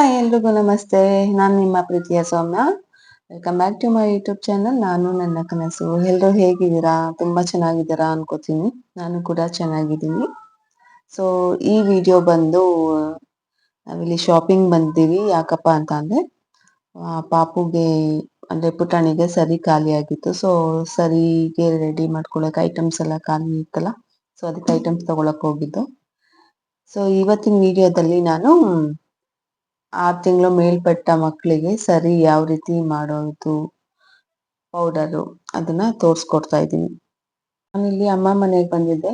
Hi ಎಲ್ರಿಗೂ ನಮಸ್ತೆ. ನಾನು ನಿಮ್ಮ ಪ್ರೀತಿಯ Soumya. Welcome back to my YouTube channel ನಾನು ನನ್ನ ಕನಸು. ಎಲ್ಲರೂ ಹೇಗಿದ್ದೀರಾ? ತುಂಬಾ ಚೆನ್ನಾಗಿದ್ದೀರಾ ಅನ್ಕೋತೀನಿ. ನಾನು ಕೂಡ ಚೆನ್ನಾಗಿದ್ದೀನಿ. ಸೊ ಈ ವಿಡಿಯೋ ಬಂದು, ನಾವಿಲ್ಲಿ ಶಾಪಿಂಗ್ ಬಂದಿದ್ದೀವಿ. ಯಾಕಪ್ಪ ಅಂತ ಅಂದ್ರೆ ಪಾಪುಗೆ, ಅಂದ್ರೆ ಪುಟಾಣಿಗೆ ಸರಿ ಖಾಲಿ ಆಗಿತ್ತು. ಸೊ ಸರಿಗೆ ರೆಡಿ ಮಾಡ್ಕೊಳಕ್ ಐಟಮ್ಸ್ ಎಲ್ಲ ಖಾಲಿ ಇತ್ತಲ್ಲ? ಸೊ ಅದಕ್ಕೆ ಐಟಮ್ಸ್ ತಗೊಳಕ್ ಹೋಗಿದ್ದು. ಸೊ ಇವತ್ತಿನ ವಿಡಿಯೋದಲ್ಲಿ ನಾನು ಆರು ತಿಂಗಳು ಮೇಲ್ಪಟ್ಟ ಮಕ್ಕಳಿಗೆ ಸರಿ ಯಾವ ರೀತಿ ಮಾಡೋದು ಪೌಡರು ಅದನ್ನ ತೋರಿಸ್ಕೊಡ್ತಾ ಇದ್ದೀನಿ. ಇಲ್ಲಿ ಅಮ್ಮ ಮನೆಗೆ ಬಂದಿದ್ದೆ.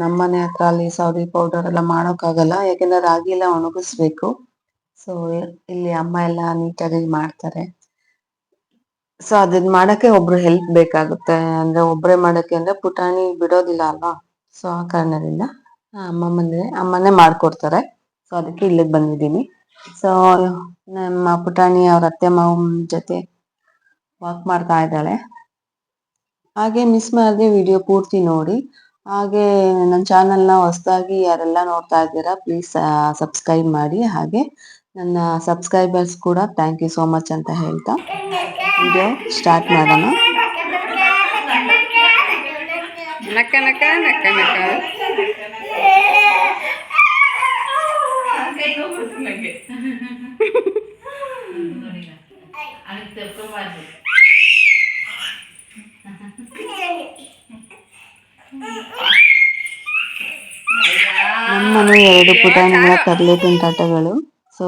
ನಮ್ಮ ಮನೆ ಹತ್ರ ಅಲ್ಲಿ ಸೌದಿ ಪೌಡರ್ ಎಲ್ಲ ಮಾಡೋಕ್ಕಾಗಲ್ಲ, ಯಾಕೆಂದ್ರೆ ರಾಗಿ ಎಲ್ಲ ಒಣಗಿಸ್ಬೇಕು. ಸೊ ಇಲ್ಲಿ ಅಮ್ಮ ಎಲ್ಲ ನೀಟಾಗಿ ಮಾಡ್ತಾರೆ. ಸೊ ಅದನ್ನ ಮಾಡಕ್ಕೆ ಒಬ್ರು ಹೆಲ್ಪ್ ಬೇಕಾಗುತ್ತೆ. ಅಂದ್ರೆ ಒಬ್ರೇ ಮಾಡಕ್ಕೆ ಅಂದ್ರೆ ಪುಟಾಣಿ ಬಿಡೋದಿಲ್ಲ ಅಲ್ವಾ? ಸೊ ಆ ಕಾರಣದಿಂದ ಅಮ್ಮ ಮನೆ ಅಮ್ಮನೇ ಮಾಡ್ಕೊಡ್ತಾರೆ. ಸೊ ಅದಕ್ಕೆ ಇಲ್ಲಿಗೆ ಬಂದಿದ್ದೀನಿ. ಸೊ ನಮ್ಮ ಪುಟಾಣಿ ಅವ್ರ ಅತ್ತೆ ಮಾವನ ಜೊತೆ ವಾಕ್ ಮಾಡ್ತಾ ಇದ್ದಾಳೆ. ಹಾಗೆ ಮಿಸ್ ಮಾಡದೆ ವಿಡಿಯೋ ಪೂರ್ತಿ ನೋಡಿ. ಹಾಗೆ ನನ್ನ ಚಾನಲ್ನ ಹೊಸದಾಗಿ ಯಾರೆಲ್ಲ ನೋಡ್ತಾ ಇದ್ದೀರಾ ಪ್ಲೀಸ್ ಸಬ್ಸ್ಕ್ರೈಬ್ ಮಾಡಿ. ಹಾಗೆ ನನ್ನ ಸಬ್ಸ್ಕ್ರೈಬರ್ಸ್ ಕೂಡ ಥ್ಯಾಂಕ್ ಯು ಸೋ ಮಚ್ ಅಂತ ಹೇಳ್ತಾ ವಿಡಿಯೋ ಸ್ಟಾರ್ಟ್ ಮಾಡೋಣ. ನಕ್ಕ ನಕ್ಕ ನಕ್ಕ ನಕ್ಕ. ನಮ್ಮನೆ ಎರಡು ಪುಟಾಣಿಗಳ ಕರ್ಲೆ ತುಂಟಾಟಗಳು. ಸೊ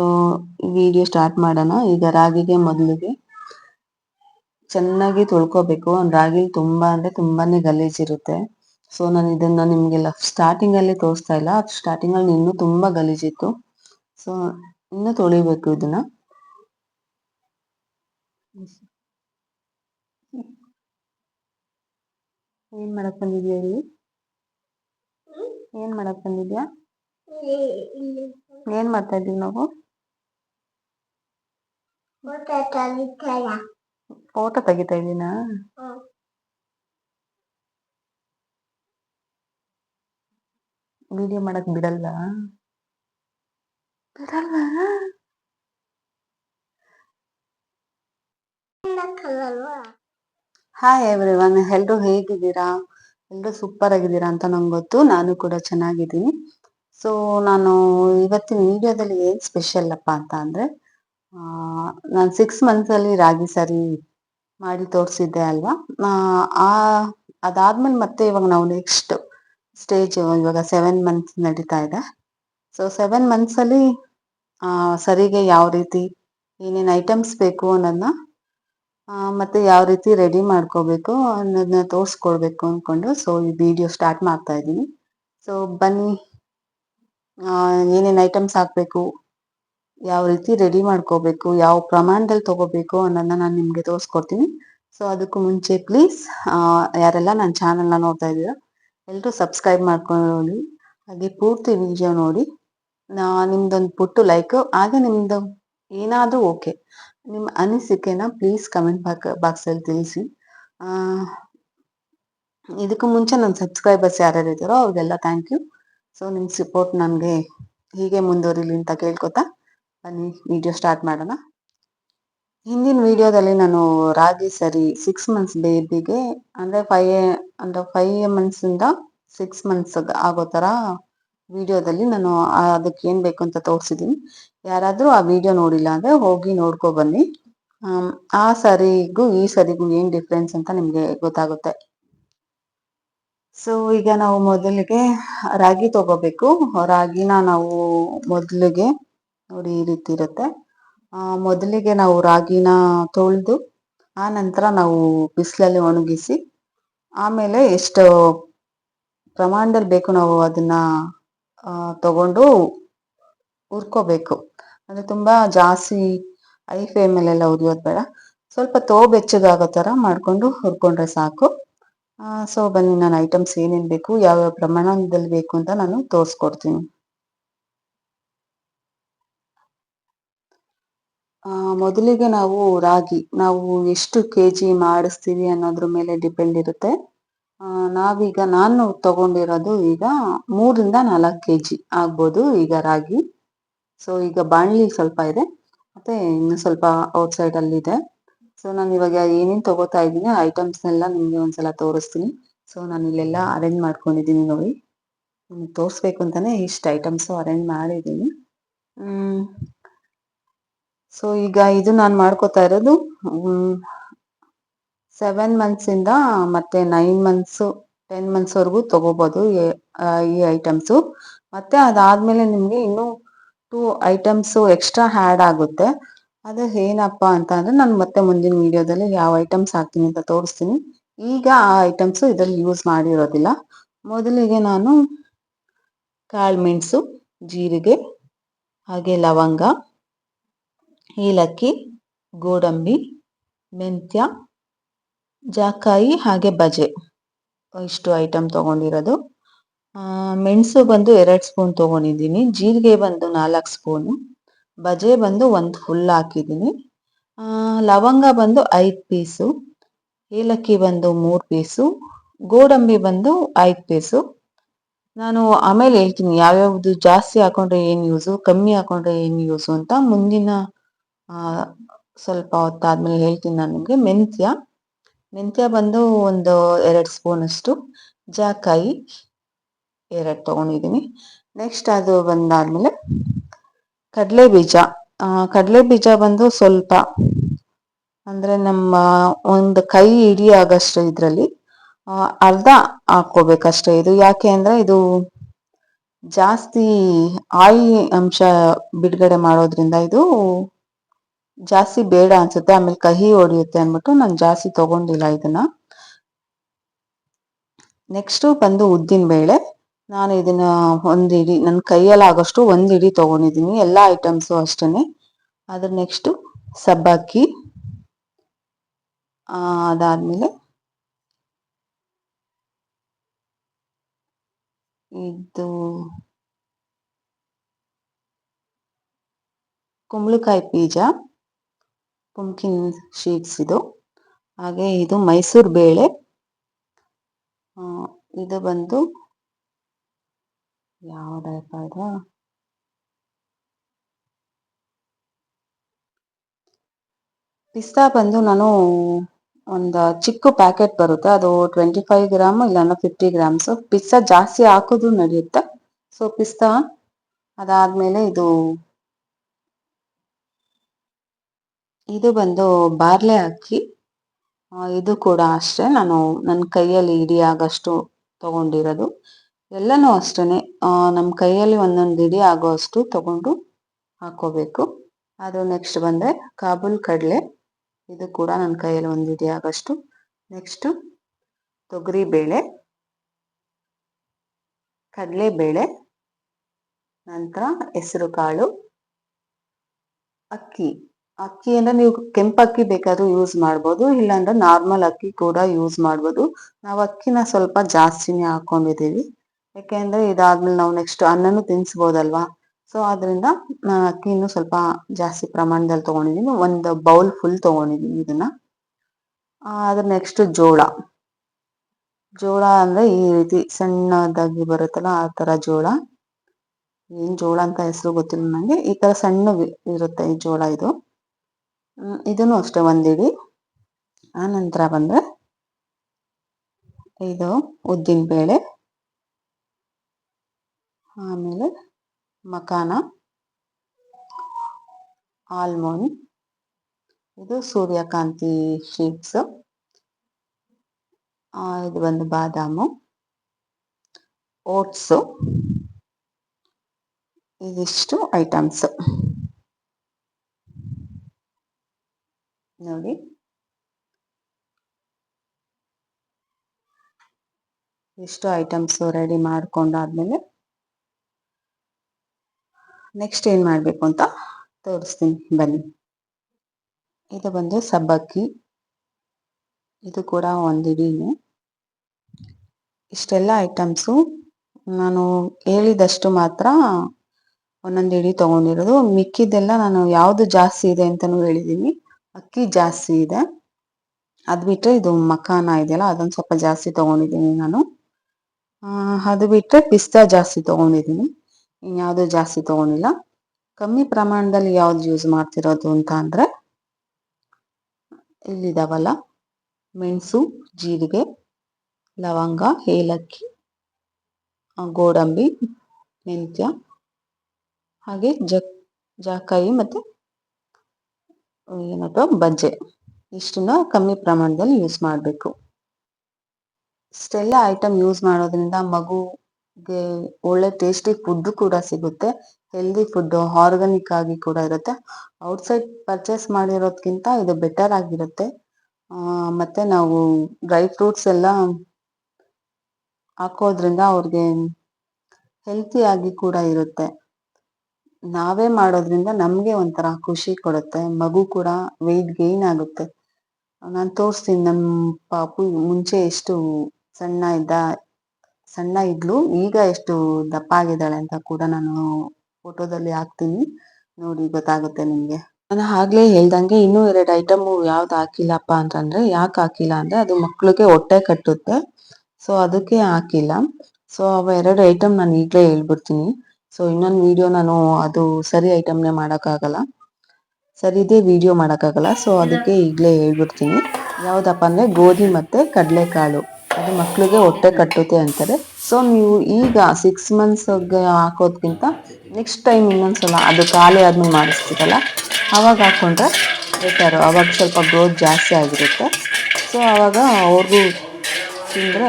ವಿಡಿಯೋ ಸ್ಟಾರ್ಟ್ ಮಾಡೋಣ. ಈಗ ರಾಗಿಗೆ ಮೊದಲಿಗೆ ಚೆನ್ನಾಗಿ ತೊಳ್ಕೊಬೇಕು. ರಾಗಿ ತುಂಬಾ ಅಂದ್ರೆ ತುಂಬಾನೇ ಗಲೀಜಿರುತ್ತೆ ಸೊ ನಾನು ಇದನ್ನ ನಿಮ್ಗೆಲ್ಲ ಸ್ಟಾರ್ಟಿಂಗ್ ಅಲ್ಲಿ ತೋರಿಸ್ತಾ ಇಲ್ಲ. ಸ್ಟಾರ್ಟಿಂಗ್ ಅಲ್ಲಿ ಇನ್ನೂ ತುಂಬಾ ಗಲೀಜಿತ್ತು ಸೊ, ಇನ್ನು ತೊಳಿಬೇಕು ಇದನ್ನ. ಏನ್ ಮಾಡಕ್ ಬಂದಿದ್ಯಾ ಇಲ್ಲಿ ಏನ್ ಮಾಡಕ್ ಬಂದಿದ್ಯಾ? ಏನ್ ಮಾಡ್ತಾ ಇದೀವಿ ನಾವು? ಫೋಟೋ ತೆಗಿತಾ ಇದೀನಾ ವಿಡಿಯೋ ಮಾಡಕ್ ಬಿಡಲ್ವಾ? ಹಾಯ್ ಎವ್ರಿ ಒನ್ ಎಲ್ರು ಹೇಗಿದ್ದೀರಾ? ಎಲ್ರು ಸೂಪರ್ ಆಗಿದ್ದೀರಾ ಅಂತ ನಂಗೆ ಗೊತ್ತು. ನಾನು ಕೂಡ ಚೆನ್ನಾಗಿದ್ದೀನಿ. ಸೊ ನಾನು ಇವತ್ತಿನ ವಿಡಿಯೋದಲ್ಲಿ ಏನ್ ಸ್ಪೆಷಲ್ ಅಪ್ಪ ಅಂತ ಅಂದ್ರೆ ನಾನು ಸಿಕ್ಸ್ ಮಂತ್ಸ್ ಅಲ್ಲಿ ರಾಗಿ ಸರಿ ಮಾಡಿ ತೋರಿಸಿದ್ದೆ ಅಲ್ವಾ? ಆ, ಅದಾದ್ಮೇಲೆ ಮತ್ತೆ ಇವಾಗ ನಾವು ನೆಕ್ಸ್ಟ್ ಸ್ಟೇಜ್ ಇವಾಗ ಸೆವೆನ್ ಮಂತ್ಸ್ ನಡೀತಾ ಇದೆ. ಸೊ ಸೆವೆನ್ ಮಂತ್ಸ್ ಅಲ್ಲಿ ಆ, ಸರಿಗೆ ಯಾವ ರೀತಿ ಏನೇನು ಐಟಮ್ಸ್ ಬೇಕು ಅನ್ನೋದನ್ನ ಮತ್ತು ಯಾವ ರೀತಿ ರೆಡಿ ಮಾಡ್ಕೋಬೇಕು ಅನ್ನೋದನ್ನ ತೋರಿಸ್ಕೊಡ್ಬೇಕು ಅಂದ್ಕೊಂಡು ಸೊ ಈ ವಿಡಿಯೋ ಸ್ಟಾರ್ಟ್ ಮಾಡ್ತಾ ಇದ್ದೀನಿ. ಸೊ ಬನ್ನಿ ಏನೇನು ಐಟಮ್ಸ್ ಹಾಕಬೇಕು, ಯಾವ ರೀತಿ ರೆಡಿ ಮಾಡ್ಕೋಬೇಕು, ಯಾವ ಪ್ರಮಾಣದಲ್ಲಿ ತಗೋಬೇಕು ಅನ್ನೋದನ್ನ ನಾನು ನಿಮಗೆ ತೋರಿಸ್ಕೊಡ್ತೀನಿ. ಸೊ ಅದಕ್ಕೂ ಮುಂಚೆ ಪ್ಲೀಸ್ ಯಾರೆಲ್ಲ ನನ್ನ ಚಾನೆಲ್ನ ನೋಡ್ತಾ ಇದ್ದೀರಾ ಎಲ್ಲರೂ ಸಬ್ಸ್ಕ್ರೈಬ್ ಮಾಡ್ಕೊಳ್ಳಿ. ಹಾಗೆ ಪೂರ್ತಿ ವಿಡಿಯೋ ನೋಡಿ. ನಿಮ್ದೊಂದು ಪುಟ್ಟು ಲೈಕ್ ಹಾಗೆ ನಿಮ್ದು ಏನಾದ್ರೂ ಓಕೆ ನಿಮ್ಮ ಅನಿಸಿಕೆನ ಪ್ಲೀಸ್ ಕಮೆಂಟ್ ಬಾಕ್ ಬಾಕ್ಸಲ್ಲಿ ತಿಳಿಸಿ. ಇದಕ್ಕೂ ಮುಂಚೆ ನನ್ನ ಸಬ್ಸ್ಕ್ರೈಬರ್ಸ್ ಯಾರ್ಯಾರು ಇದ್ದಾರೋ ಅವ್ರಿಗೆಲ್ಲ ಥ್ಯಾಂಕ್ ಯು ಸೊ ನಿಮ್ಮ ಸಪೋರ್ಟ್ ನನಗೆ ಹೀಗೆ ಮುಂದುವರಿಲಿ ಅಂತ ಕೇಳ್ಕೊತಾ ಬನ್ನಿ ವಿಡಿಯೋ ಸ್ಟಾರ್ಟ್ ಮಾಡೋಣ. ಹಿಂದಿನ ವಿಡಿಯೋದಲ್ಲಿ ನಾನು ರಾಗಿ ಸರಿ ಸಿಕ್ಸ್ ಮಂತ್ಸ್ ಬೇಬಿಗೆ ಅಂದ್ರೆ ಫೈವ್ ಅಂದರೆ ಫೈವ್ ಮಂತ್ಸ್ ಇಂದ ಸಿಕ್ಸ್ ಮಂತ್ಸ್ ಆಗೋ ತರ ವಿಡಿಯೋದಲ್ಲಿ ನಾನು ಅದಕ್ಕೆ ಏನ್ ಬೇಕು ಅಂತ ತೋರಿಸಿದ್ದೀನಿ ಯಾರಾದರೂ ಆ ವಿಡಿಯೋ ನೋಡಿಲ್ಲ ಅಂದ್ರೆ ಹೋಗಿ ನೋಡ್ಕೊ ಬನ್ನಿ. ಆ ಸರಿಗೂ ಈ ಸರಿಗೂ ಏನು ಡಿಫ್ರೆನ್ಸ್ ಅಂತ ನಿಮಗೆ ಗೊತ್ತಾಗುತ್ತೆ. ಸೊ ಈಗ ನಾವು ಮೊದಲಿಗೆ ರಾಗಿ ತಗೋಬೇಕು. ರಾಗಿನ ನಾವು ಮೊದಲಿಗೆ ನೋಡಿ ಈ ರೀತಿ ಇರುತ್ತೆ. ಮೊದಲಿಗೆ ನಾವು ರಾಗಿನ ತೊಳೆದು, ಆ ನಂತರ ನಾವು ಬಿಸಿಲಲ್ಲಿ ಒಣಗಿಸಿ, ಆಮೇಲೆ ಎಷ್ಟು ಪ್ರಮಾಣದಲ್ಲಿ ಬೇಕು ನಾವು ಅದನ್ನ ತಗೊಂಡು ಹುರ್ಕೋಬೇಕು. ಅಂದ್ರೆ ತುಂಬಾ ಜಾಸ್ತಿ ಐ ಫ್ಲೇಮಲ್ಲೆಲ್ಲ ಉರಿಯೋದು ಬೇಡ. ಸ್ವಲ್ಪ ತೋ ಬೆಚ್ಚಗಾಗೋ ತರ ಮಾಡ್ಕೊಂಡು ಹುರ್ಕೊಂಡ್ರೆ ಸಾಕು. ಸೊ ಬನ್ನಿ, ನಾನು ಐಟಮ್ಸ್ ಏನೇನು ಬೇಕು, ಯಾವ್ಯಾವ ಪ್ರಮಾಣದಲ್ಲಿ ಬೇಕು ಅಂತ ನಾನು ತೋರಿಸ್ಕೊಡ್ತೀನಿ. ಮೊದಲಿಗೆ ನಾವು ರಾಗಿ, ನಾವು ಎಷ್ಟು ಕೆ ಜಿ ಮಾಡಿಸ್ತೀವಿ ಅನ್ನೋದ್ರ ಮೇಲೆ ಡಿಪೆಂಡ್ ಇರುತ್ತೆ. ನಾವೀಗ ನಾನು ತಗೊಂಡಿರೋದು ಈಗ ಮೂರಿಂದ ನಾಲ್ಕು ಕೆ ಜಿ ಆಗ್ಬೋದು ಈಗ ರಾಗಿ. ಸೊ ಈಗ ಬಾಣಲಿ ಸ್ವಲ್ಪ ಇದೆ. ಮತ್ತೆ ಇನ್ನು ಸ್ವಲ್ಪ ಅಲ್ಲಿ ಇದೆ. ಸೊ ನಾನು ಇವಾಗ ಏನೇನು ತಗೋತಾ ಇದ್ದೀನಿ ಐಟಮ್ಸ್ನೆಲ್ಲ ನಿಮ್ಗೆ ಒಂದ್ಸಲ ತೋರಿಸ್ತೀನಿ. ಸೊ ನಾನು ಇಲ್ಲೆಲ್ಲ ಅರೇಂಜ್ ಮಾಡ್ಕೊಂಡಿದ್ದೀನಿ ನೋಡಿ. ತೋರಿಸ್ಬೇಕು ಅಂತಾನೆ ಇಷ್ಟು ಐಟಮ್ಸ್ ಅರೇಂಜ್ ಮಾಡಿದ್ದೀನಿ. ಸೊ ಈಗ ಇದು ನಾನು ಮಾಡ್ಕೋತಾ ಇರೋದು ಸೆವೆನ್ ಇಂದ ಮತ್ತೆ ನೈನ್ ಮಂತ್ಸ್ ಟೆನ್ ಮಂತ್ಸ್ ವರೆಗೂ ತಗೋಬಹುದು ಈ- ಐಟಮ್ಸ್ ಮತ್ತೆ ಅದಾದ್ಮೇಲೆ ನಿಮ್ಗೆ ಇನ್ನು ಟೂ ಐಟಮ್ಸ್ ಎಕ್ಸ್ಟ್ರಾ ಆ್ಯಡ್ ಆಗುತ್ತೆ. ಅದು ಏನಪ್ಪ ಅಂತ ಅಂದ್ರೆ ನಾನು ಮತ್ತೆ ಮುಂದಿನ ವಿಡಿಯೋದಲ್ಲಿ ಯಾವ ಐಟಮ್ಸ್ ಹಾಕ್ತೀನಿ ಅಂತ ತೋರಿಸ್ತೀನಿ. ಈಗ ಆ ಐಟಮ್ಸ್ ಇದ್ರಲ್ಲಿ ಯೂಸ್ ಮಾಡಿರೋದಿಲ್ಲ. ಮೊದಲಿಗೆ ನಾನು ಕಾಳುಮೆಣಸು ಜೀರಿಗೆ, ಹಾಗೆ ಲವಂಗ, ಏಲಕ್ಕಿ, ಗೋಡಂಬಿ, ಮೆಂತ್ಯ ಜಾಕಾಯಿ ಹಾಗೆ ಬಜೆ. ಇಷ್ಟು ಐಟಮ್ ತಗೊಂಡಿರೋದು. ಮೆಣಸು ಬಂದು ಎರಡು ಸ್ಪೂನ್ ತಗೊಂಡಿದ್ದೀನಿ. ಜೀರಿಗೆ ಬಂದು ನಾಲ್ಕು ಸ್ಪೂನು ಬಜೆ ಬಂದು ಒಂದು ಫುಲ್ ಹಾಕಿದ್ದೀನಿ. ಲವಂಗ ಬಂದು ಐದು ಪೀಸು ಏಲಕ್ಕಿ ಬಂದು ಮೂರು ಪೀಸು ಗೋಡಂಬಿ ಬಂದು ಐದು ಪೀಸು ನಾನು ಆಮೇಲೆ ಹೇಳ್ತೀನಿ, ಯಾವ್ಯಾವುದು ಜಾಸ್ತಿ ಹಾಕೊಂಡ್ರೆ ಏನು ಯೂಸು ಕಮ್ಮಿ ಹಾಕೊಂಡ್ರೆ ಏನು ಯೂಸು ಅಂತ ಮುಂದಿನ ಸ್ವಲ್ಪ ಹೊತ್ತಾದ್ಮೇಲೆ ಹೇಳ್ತೀನಿ ನಾನು ನಿಮಗೆ. ಮೆಂತ್ಯ ಮೆಂತ್ಯ ಬಂದು ಒಂದು ಎರಡು ಸ್ಪೂನ್ ಅಷ್ಟು ಜಾಕಾಯಿ ಎರಡು ತೊಗೊಂಡಿದ್ದೀನಿ. ನೆಕ್ಸ್ಟ್ ಅದು ಬಂದಾದ್ಮೇಲೆ ಕಡಲೆ ಬೀಜ ಕಡಲೆ ಬೀಜ ಬಂದು ಸ್ವಲ್ಪ ಅಂದರೆ ನಮ್ಮ ಒಂದು ಕೈ ಇಡೀ ಆಗಷ್ಟು ಇದ್ರಲ್ಲಿ ಅರ್ಧ ಹಾಕೋಬೇಕಷ್ಟೇ ಇದು ಯಾಕೆ ಅಂದರೆ ಇದು ಜಾಸ್ತಿ ಆಯಿ ಅಂಶ ಬಿಡುಗಡೆ ಮಾಡೋದ್ರಿಂದ ಇದು ಜಾಸ್ತಿ ಬೇಡ ಅನ್ಸುತ್ತೆ, ಆಮೇಲೆ ಕಹಿ ಹೊಡೆಯುತ್ತೆ ಅಂದ್ಬಿಟ್ಟು ನಾನು ಜಾಸ್ತಿ ತಗೊಂಡಿಲ್ಲ ಇದನ್ನ. ನೆಕ್ಸ್ಟ್ ಬಂದು ಉದ್ದಿನ ಬೇಳೆ. ನಾನು ಇದನ್ನ ಒಂದ್ ಇಡಿ ನನ್ನ ಕೈಯಲ್ಲಿ ಆಗೋಷ್ಟು ಒಂದ್ ಇಡಿ ತಗೊಂಡಿದ್ದೀನಿ ಎಲ್ಲಾ ಐಟಮ್ಸು ಅಷ್ಟೇನೆ. ಅದ್ರ ನೆಕ್ಸ್ಟ್ ಸಬ್ಬಕ್ಕಿ ಅದಾದ್ಮೇಲೆ ಇದು ಕುಂಬಳಕಾಯಿ ಬೀಜ. ಪಂಕಿನ್ ಶೀಟ್ಸ್ ಇದು. ಹಾಗೆ ಇದು ಮೈಸೂರು ಬೇಳೆ. ಇದು ಬಂದು ಯಾವ್ದಪ್ಪ ಇದು? ಪಿಸ್ತಾ ಬಂದು ನಾನು ಒಂದು ಚಿಕ್ಕ ಪ್ಯಾಕೆಟ್ ಬರುತ್ತೆ. ಅದು ಟ್ವೆಂಟಿ ಫೈವ್ ಗ್ರಾಮ್ ಇಲ್ಲ ಫಿಫ್ಟಿ ಗ್ರಾಮ್ಸ್. ಪಿಸ್ತಾ ಜಾಸ್ತಿ ಹಾಕೋದು ನಡೆಯುತ್ತೆ? ಸೊ ಪಿಸ್ತಾ ಅದಾದ್ಮೇಲೆ ಇದು ಇದು ಬಂದು ಬಾರ್ಲೆ ಅಕ್ಕಿ. ಇದು ಕೂಡ ಅಷ್ಟೇ. ನಾನು ನನ್ನ ಕೈಯಲ್ಲಿ ಇಡಿ ಆಗಷ್ಟು ತಗೊಂಡಿರೋದು. ಎಲ್ಲನೂ ಅಷ್ಟೇ ನಮ್ಮ ಕೈಯಲ್ಲಿ ಒಂದೊಂದು ಇಡಿ ಆಗೋಷ್ಟು ತಗೊಂಡು ಹಾಕೋಬೇಕು. ಅದು ನೆಕ್ಸ್ಟ್ ಬಂದರೆ ಕಾಬೂಲ್ ಕಡಲೆ. ಇದು ಕೂಡ ನನ್ನ ಕೈಯಲ್ಲಿ ಒಂದು ಇಡಿ ಆಗಷ್ಟು. ನೆಕ್ಸ್ಟು ತೊಗರಿ ಬೇಳೆ. ಕಡಲೆ ಬೇಳೆ. ನಂತರ ಹೆಸರು ಕಾಳು. ಅಕ್ಕಿ. ಅಕ್ಕಿ ಅಂದ್ರೆ ನೀವು ಕೆಂಪಕ್ಕಿ ಬೇಕಾದ್ರೂ ಯೂಸ್ ಮಾಡ್ಬೋದು, ಇಲ್ಲಾಂದ್ರೆ ನಾರ್ಮಲ್ ಅಕ್ಕಿ ಕೂಡ ಯೂಸ್ ಮಾಡ್ಬೋದು. ನಾವು ಅಕ್ಕಿನ ಸ್ವಲ್ಪ ಜಾಸ್ತಿನೇ ಹಾಕೊಂಡಿದ್ದೀವಿ. ಯಾಕೆಂದ್ರೆ ಇದಾದ್ಮೇಲೆ ನಾವು ನೆಕ್ಸ್ಟ್ ಅನ್ನನೂ ತಿನ್ಸ್ಬೋದಲ್ವಾ? ಸೊ ಅದರಿಂದ ನಾನು ಅಕ್ಕಿನೂ ಸ್ವಲ್ಪ ಜಾಸ್ತಿ ಪ್ರಮಾಣದಲ್ಲಿ ತಗೊಂಡಿದ್ದೀನಿ. ಒಂದು ಬೌಲ್ ಫುಲ್ ತಗೊಂಡಿದ್ದೀನಿ ಇದನ್ನ. ಅದ್ರ ನೆಕ್ಸ್ಟ್ ಜೋಳ. ಜೋಳ ಅಂದ್ರೆ ಈ ರೀತಿ ಸಣ್ಣದಾಗಿ ಬರುತ್ತಲ್ಲ, ಆ ತರ ಜೋಳ. ಏನು ಜೋಳ ಅಂತ ಹೆಸರು ಗೊತ್ತಿಲ್ಲ ನನಗೆ ಈ ತರ ಸಣ್ಣ ಇರುತ್ತೆ ಈ ಜೋಳ ಇದು. ಇದನ್ನು ಅಷ್ಟೇ ಒಂದಿಡಿ. ಆನಂತರ ಬಂದರೆ ಇದು ಉದ್ದಿನ ಬೇಳೆ, ಆಮೇಲೆ ಮಕಾನ ಆಲ್ಮಂಡ್, ಇದು ಸೂರ್ಯಕಾಂತಿ ಶೀಟ್ಸ್ ಇದು ಬಂದು ಬಾದಾಮು, ಓಟ್ಸು, ಇದಿಷ್ಟು ಐಟಮ್ಸ್. ನೋಡಿ. ಎಷ್ಟು ಐಟಮ್ಸ್ ರೆಡಿ ಮಾಡ್ಕೊಂಡಾದ್ಮೇಲೆ ನೆಕ್ಸ್ಟ್ ಏನ್ ಮಾಡ್ಬೇಕು ಅಂತ ತೋರಿಸ್ತೀನಿ. ಬನ್ನಿ. ಇದು ಬಂದು ಸಬ್ಬಕ್ಕಿ. ಇದು ಕೂಡ ಒಂದಿಡೀನು ಇಷ್ಟೆಲ್ಲ ಐಟಮ್ಸು ನಾನು ಹೇಳಿದಷ್ಟು ಮಾತ್ರ ಒಂದೊಂದು ಇಡೀ ತಗೊಂಡಿರೋದು. ಮಿಕ್ಕಿದ್ದೆಲ್ಲ ನಾನು ಯಾವುದು ಜಾಸ್ತಿ ಇದೆ ಅಂತಾನು ಹೇಳಿದೀನಿ ಅಕ್ಕಿ ಜಾಸ್ತಿ ಇದೆ. ಅದು ಬಿಟ್ಟರೆ ಇದು ಮಖಾನ ಇದೆಯಲ್ಲ, ಅದೊಂದು ಸ್ವಲ್ಪ ಜಾಸ್ತಿ ತಗೊಂಡಿದ್ದೀನಿ ನಾನು. ಅದು ಬಿಟ್ಟರೆ ಪಿಸ್ತಾ ಜಾಸ್ತಿ ತಗೊಂಡಿದ್ದೀನಿ. ಇನ್ಯಾವುದು ಜಾಸ್ತಿ ತಗೊಂಡಿಲ್ಲ. ಕಮ್ಮಿ ಪ್ರಮಾಣದಲ್ಲಿ ಯಾವ್ದು ಯೂಸ್ ಮಾಡ್ತಿರೋದು ಅಂತ ಅಂದರೆ ಇಲ್ಲಿದಾವಲ್ಲ ಮೆಣಸು, ಜೀರಿಗೆ, ಲವಂಗ, ಏಲಕ್ಕಿ ಗೋಡಂಬಿ, ಮೆಂತ್ಯ, ಹಾಗೆ ಜಕ್ ಜಾಕಾಯಿ ಮತ್ತೆ ಏನಪ್ಪ ಬಜ್ಜೆ ಇಷ್ಟನ್ನ ಕಮ್ಮಿ ಪ್ರಮಾಣದಲ್ಲಿ ಯೂಸ್ ಮಾಡಬೇಕು. ಇಷ್ಟೆಲ್ಲ ಐಟಮ್ ಯೂಸ್ ಮಾಡೋದ್ರಿಂದ ಮಗುಗೆ ಒಳ್ಳೆ ಟೇಸ್ಟಿ ಫುಡ್ ಕೂಡ ಸಿಗುತ್ತೆ. ಹೆಲ್ದಿ ಫುಡ್ ಆರ್ಗಾನಿಕ್ ಆಗಿ ಕೂಡ ಇರುತ್ತೆ. ಔಟ್ಸೈಡ್ ಪರ್ಚೇಸ್ ಮಾಡಿರೋದ್ಕಿಂತ ಇದು ಬೆಟರ್ ಆಗಿರುತ್ತೆ. ಮತ್ತೆ ನಾವು ಡ್ರೈ ಫ್ರೂಟ್ಸ್ ಎಲ್ಲ ಹಾಕೋದ್ರಿಂದ ಅವ್ರಿಗೆ ಹೆಲ್ತಿ ಆಗಿ ಕೂಡ ಇರುತ್ತೆ. ನಾವೇ ಮಾಡೋದ್ರಿಂದ ನಮ್ಗೆ ಒಂಥರ ಖುಷಿ ಕೊಡುತ್ತೆ. ಮಗು ಕೂಡ ವೆಯ್ಟ್ ಗೇನ್ ಆಗುತ್ತೆ. ನಾನು ತೋರಿಸ್ತೀನಿ ನಮ್ಮ ಪಾಪು ಮುಂಚೆ ಎಷ್ಟು ಸಣ್ಣ ಇದ್ದ, ಸಣ್ಣ ಇದ್ಲು, ಈಗ ಎಷ್ಟು ದಪ್ಪ ಆಗಿದ್ದಾಳೆ ಅಂತ ಕೂಡ ನಾನು ಫೋಟೋದಲ್ಲಿ ಹಾಕ್ತೀನಿ. ನೋಡಿ, ಗೊತ್ತಾಗುತ್ತೆ ನಿಮ್ಗೆ. ನಾನು ಆಗ್ಲೇ ಹೇಳ್ದಂಗೆ ಇನ್ನೂ ಎರಡು ಐಟಮ್ ಯಾವ್ದು ಹಾಕಿಲ್ಲಪ್ಪ ಅಂತಂದ್ರೆ, ಯಾಕೆ ಹಾಕಿಲ್ಲ ಅಂದ್ರೆ ಅದು ಮಕ್ಳಿಗೆ ಹೊಟ್ಟೆ ಕಟ್ಟುತ್ತೆ. ಸೊ ಅದಕ್ಕೆ ಹಾಕಿಲ್ಲ. ಸೊ ಅವ ಎರಡು ಐಟಮ್ ನಾನು ಈಗಲೇ ಹೇಳ್ಬಿಡ್ತೀನಿ. ಸೊ ಇನ್ನೊಂದು ವಿಡಿಯೋ ನಾನು ಅದು ಸರಿ ಐಟಮ್ನೇ ಮಾಡೋಕ್ಕಾಗಲ್ಲ. ಸರಿ, ಇದೇ ವಿಡಿಯೋ ಮಾಡೋಕ್ಕಾಗಲ್ಲ. ಸೊ ಅದಕ್ಕೆ ಈಗಲೇ ಹೇಳ್ಬಿಡ್ತೀನಿ. ಯಾವುದಪ್ಪ ಅಂದರೆ ಗೋಧಿ ಮತ್ತು ಕಡಲೆಕಾಳು. ಅದು ಮಕ್ಕಳಿಗೆ ಹೊಟ್ಟೆ ಕಟ್ಟುತ್ತೆ ಅಂತಾರೆ. ಸೊ ನೀವು ಈಗ ಸಿಕ್ಸ್ ಮಂತ್ಸ್ಗೆ ಹಾಕೋದ್ಕಿಂತ ನೆಕ್ಸ್ಟ್ ಟೈಮ್ ಇನ್ನೊಂದ್ಸಲ ಅದು ಖಾಲಿ ಆದ್ಮೇಲೆ ಮಾಡಿಸ್ತೀರಲ್ಲ, ಅವಾಗ ಹಾಕ್ಕೊಂಡ್ರೆ ಬೆಟರು ಅವಾಗ ಸ್ವಲ್ಪ ಗ್ರೋತ್ ಜಾಸ್ತಿ ಆಗಿರುತ್ತೆ. ಸೊ ಆವಾಗ ಅವ್ರಿಗೂ ತಿಂದರೆ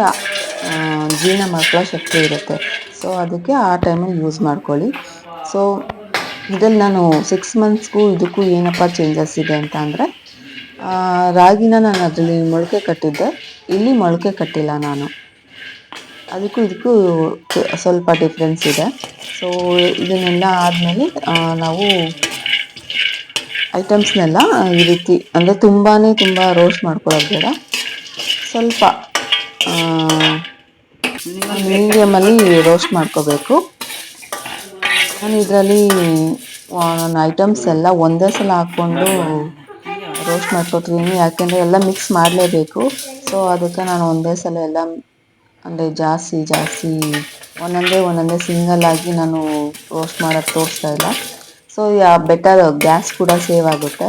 ಜೀರ್ಣ ಮಾಡ್ಕೊಳ್ಳೋ ಶಕ್ತಿ ಇರುತ್ತೆ. ಸೊ ಅದಕ್ಕೆ ಆ ಟೈಮಲ್ಲಿ ಯೂಸ್ ಮಾಡ್ಕೊಳ್ಳಿ. ಸೊ ಇದ್ರಲ್ಲಿ ನಾನು ಸಿಕ್ಸ್ ಮಂತ್ಸ್ಗೂ ಇದಕ್ಕೂ ಏನಪ್ಪ ಚೇಂಜಸ್ ಇದೆ ಅಂತ ಅಂದರೆ ರಾಗಿನ ನಾನು ಅದರಲ್ಲಿ ಮೊಳಕೆ ಕಟ್ಟಿದ್ದೆ. ಇಲ್ಲಿ ಮೊಳಕೆ ಕಟ್ಟಿಲ್ಲ ನಾನು. ಅದಕ್ಕೂ ಇದಕ್ಕೂ ಸ್ವಲ್ಪ ಡಿಫ್ರೆನ್ಸ್ ಇದೆ. ಸೊ ಇದನ್ನೆಲ್ಲ ಆದಮೇಲೆ ನಾವು ಐಟಮ್ಸ್ನೆಲ್ಲ ಈ ರೀತಿ, ಅಂದರೆ ತುಂಬಾ ತುಂಬ ರೋಸ್ಟ್ ಮಾಡ್ಕೊಳ್ಳೋದು ಬೇಡ. ಸ್ವಲ್ಪ ಮೀಡಿಯಮಲ್ಲಿ ರೋಸ್ಟ್ ಮಾಡ್ಕೋಬೇಕು. ನಾನು ಇದರಲ್ಲಿ ನನ್ನ ಐಟಮ್ಸ್ ಎಲ್ಲ ಒಂದೇ ಸಲ ಹಾಕ್ಕೊಂಡು ರೋಸ್ಟ್ ಮಾಡ್ಕೊತೀನಿ ಯಾಕೆಂದರೆ ಎಲ್ಲ ಮಿಕ್ಸ್ ಮಾಡಲೇಬೇಕು. ಸೊ ಅದಕ್ಕೆ ನಾನು ಒಂದೇ ಸಲ ಎಲ್ಲ, ಅಂದರೆ ಜಾಸ್ತಿ ಜಾಸ್ತಿ, ಒಂದೊಂದೇ ಒಂದೊಂದೇ ಸಿಂಗಲ್ ಆಗಿ ನಾನು ರೋಸ್ಟ್ ಮಾಡೋಕ್ಕೆ ತೋರಿಸ್ತಾ ಇಲ್ಲ. ಸೊ ಯಾ ಬೆಟರ್ ಗ್ಯಾಸ್ ಕೂಡ ಸೇವ್ ಆಗುತ್ತೆ.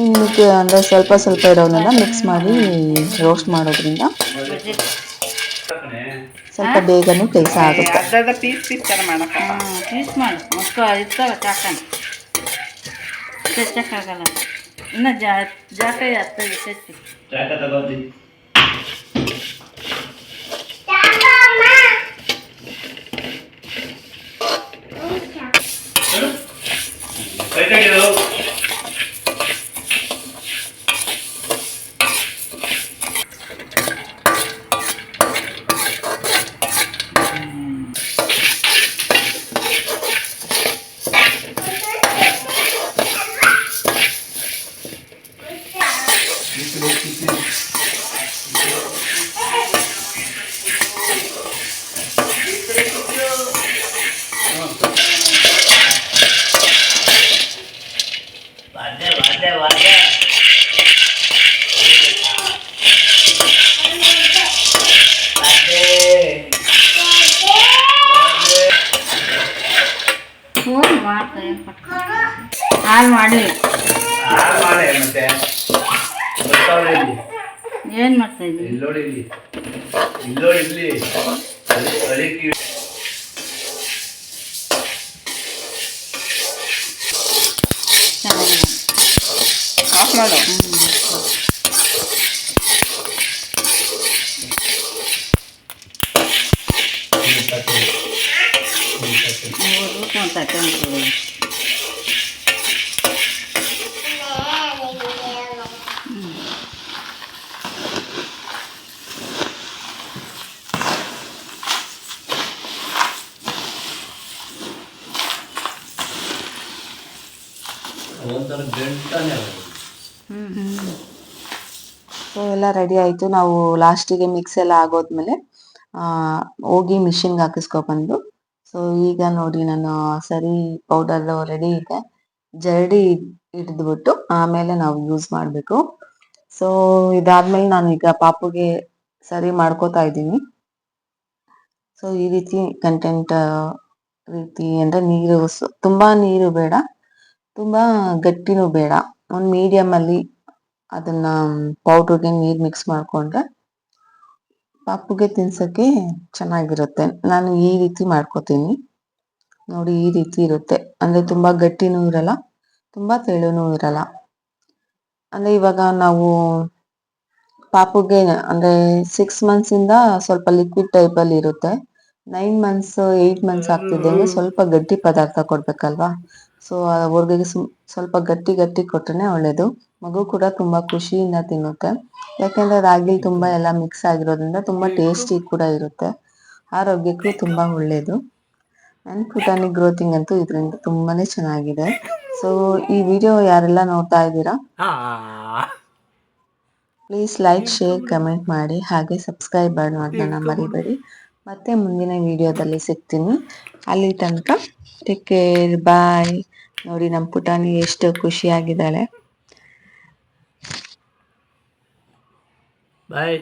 ಇನ್ನು ಅಂದರೆ ಸ್ವಲ್ಪ ಸ್ವಲ್ಪ ಇರೋನೆಲ್ಲ ಮಿಕ್ಸ್ ಮಾಡಿ ರೋಸ್ಟ್ ಮಾಡೋದ್ರಿಂದ ಸ್ವಲ್ಪ ಬೇಗನೆ ಕೆಲಸ ಆಗುತ್ತೆ. ಪೀಸ್ ಪೀಸ್ ಥರ ಮಾಡಕ್ಕ ಹಾಂ ಪೀಸ್ ಮಾಡು. ಮಕ್ಕಳು ಇರ್ತಾವೆ ಚಾಕನ್ ಚಚ್ಚಕ್ಕಾಗಲ್ಲ ಇನ್ನು ಜಾ ಜಾಕಾಯಿ ಹತ್ತೈದು ಚಚ್ಚಿ ಹಾಲು ಮಾಡಿ ಮಾಡಿ ಇಲ್ಲಿ. ಏನು ಮಾಡ್ತಾ ಇದ್ದೀನಿ ಇಲ್ಲೋಡಿ ಇಲ್ಲಿ. ಇಲ್ಲೋಡಿ ಇಲ್ಲಿ ಅಳಿ- ಅಳಿಕಿ ಚೆನ್ನಾಗಿ ಆಫ್ ಮಾಡು ಹ್ಞೂ ಮೂರು ಒಂದು ತಗೊಂಡು ಒಂಥರ ಗಂಟನೆ ಅದು. ಹ್ಞೂ ಹ್ಞೂ ಸೊ ಎಲ್ಲ ರೆಡಿ ಆಯಿತು. ನಾವು ಲಾಸ್ಟಿಗೆ ಮಿಕ್ಸ್ ಎಲ್ಲ ಆಗೋದ್ಮೇಲೆ ಹೋಗಿ ಮಿಷಿನ್ಗೆ ಹಾಕಿಸ್ಕೊಬಂದು ಸೊ ಈಗ ನೋಡಿ ನಾನು ಸರಿ ಪೌಡರ್ ರೆಡಿ ಇದೆ. ಜರಡಿ ಹಿಡಿದ್ಬಿಟ್ಟು ಆಮೇಲೆ ನಾವು ಯೂಸ್ ಮಾಡಬೇಕು. ಸೊ ಇದಾದ್ಮೇಲೆ ನಾನು ಈಗ ಪಾಪುಗೆ ಸರಿ ಮಾಡ್ಕೋತಾ ಇದ್ದೀನಿ. ಸೊ ಈ ರೀತಿ ಕಂಟೆಂಟ್ ರೀತಿ ಅಂದರೆ ನೀರು ತುಂಬಾ ನೀರು ಬೇಡ. ತುಂಬಾ ಗಟ್ಟಿನೂ ಬೇಡ. ಒಂದು ಮೀಡಿಯಮ್ ಅಲ್ಲಿ ಅದನ್ನ ಪೌಡ್ರಿಗೆ ನೀರ್ ಮಿಕ್ಸ್ ಮಾಡ್ಕೊಂಡ್ರೆ ಪಾಪುಗೆ ತಿನ್ಸಕ್ಕೆ ಚೆನ್ನಾಗಿರುತ್ತೆ. ನಾನು ಈ ರೀತಿ ಮಾಡ್ಕೋತೀನಿ. ನೋಡಿ, ಈ ರೀತಿ ಇರುತ್ತೆ. ಅಂದ್ರೆ ತುಂಬಾ ಗಟ್ಟಿನೂ ಇರಲ್ಲ, ತುಂಬಾ ತೆಳುನೂ ಇರಲ್ಲ. ಅಂದ್ರೆ ಇವಾಗ ನಾವು ಪಾಪುಗೆ, ಅಂದ್ರೆ ಸಿಕ್ಸ್ ಮಂತ್ಸ್ ಇಂದ ಸ್ವಲ್ಪ ಲಿಕ್ವಿಡ್ ಟೈಪ್ ಅಲ್ಲಿ ಇರುತ್ತೆ. ನೈನ್ ಮಂತ್ಸ್ ಏಯ್ಟ್ ಮಂತ್ಸ್ ಆಗ್ತಿದ್ದಂಗೆ ಸ್ವಲ್ಪ ಗಟ್ಟಿ ಪದಾರ್ಥ ಕೊಡ್ಬೇಕಲ್ವಾ? ಸೊ ಅವ್ರಿಗೆ ಸ್ವಲ್ಪ ಗಟ್ಟಿ ಗಟ್ಟಿ ಕೊಟ್ರೆ ಒಳ್ಳೇದು. ಮಗು ಕೂಡ ತುಂಬಾ ಖುಷಿಯಿಂದ ತಿನ್ನುತ್ತೆ. ಯಾಕಂದ್ರೆ ರಾಗಿ ತುಂಬಾ ಎಲ್ಲ ಮಿಕ್ಸ್ ಆಗಿರೋದ್ರಿಂದ ತುಂಬಾ ಟೇಸ್ಟಿ ಕೂಡ ಇರುತ್ತೆ. ಆರೋಗ್ಯಕ್ಕೂ ತುಂಬಾ ಒಳ್ಳೇದು. ನನ್ ಪುಟಾಣಿ ಗ್ರೋತಿಂಗ್ ಅಂತೂ ಇದರಿಂದ ತುಂಬಾನೇ ಚೆನ್ನಾಗಿದೆ. ಸೊ ಈ ವಿಡಿಯೋ ಯಾರೆಲ್ಲ ನೋಡ್ತಾ ಇದ್ದೀರಾ? ಪ್ಲೀಸ್ ಲೈಕ್ ಶೇರ್ ಕಮೆಂಟ್ ಮಾಡಿ. ಹಾಗೆ ಸಬ್ಸ್ಕ್ರೈಬ್ ಮಾಡೋದನ್ನ ಮರಿಬೇಡಿ. ಮತ್ತೆ ಮುಂದಿನ ವಿಡಿಯೋದಲ್ಲಿ ಸಿಗ್ತೀನಿ. ಅಲ್ಲಿ ತನಕ ಟೇಕ್ ಕೇರ್ ಬಾಯ್ ನೋಡಿ ನಮ್ಮ ಪುಟಾಣಿ ಎಷ್ಟು ಖುಷಿಯಾಗಿದ್ದಾಳೆ. ಬಾಯ್